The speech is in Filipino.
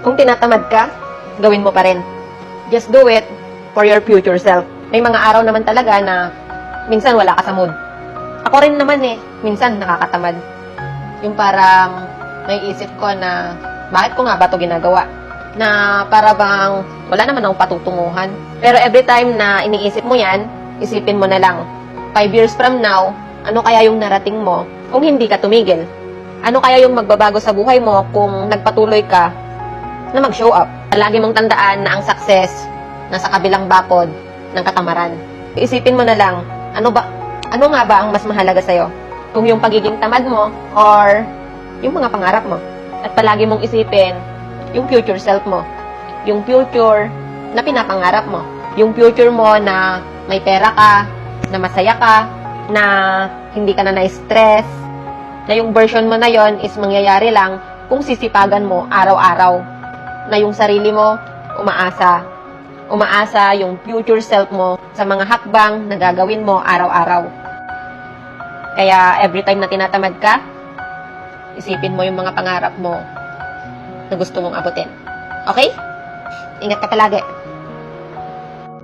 Kung tinatamad ka, gawin mo pa rin. Just do it for your future self. May mga araw naman talaga na minsan wala ka sa mood. Ako rin naman eh, minsan nakakatamad. Yung parang naiisip ko na bakit ko nga ba ito ginagawa? Na para bang wala naman akong patutunguhan. Pero every time na iniisip mo yan, isipin mo na lang, five years from now, ano kaya yung narating mo kung hindi ka tumigil? Ano kaya yung magbabago sa buhay mo kung nagpatuloy ka na mag-show up? Lagi mong tandaan na ang success nasa kabilang bakod ng katamaran. Isipin mo na lang, ano ba, ano nga ba ang mas mahalaga sa'yo? Kung yung pagiging tamad mo or yung mga pangarap mo. At palagi mong isipin yung future self mo. Yung future na pinapangarap mo. Yung future mo na may pera ka, na masaya ka, na hindi ka na na-stress, na yung version mo na yon is mangyayari lang kung sisipagan mo araw-araw. Na yung sarili mo, umaasa. Umaasa yung future self mo sa mga hakbang na gagawin mo araw-araw. Kaya every time na tinatamad ka, isipin mo yung mga pangarap mo na gusto mong abutin. Okay? Ingat ka palagi.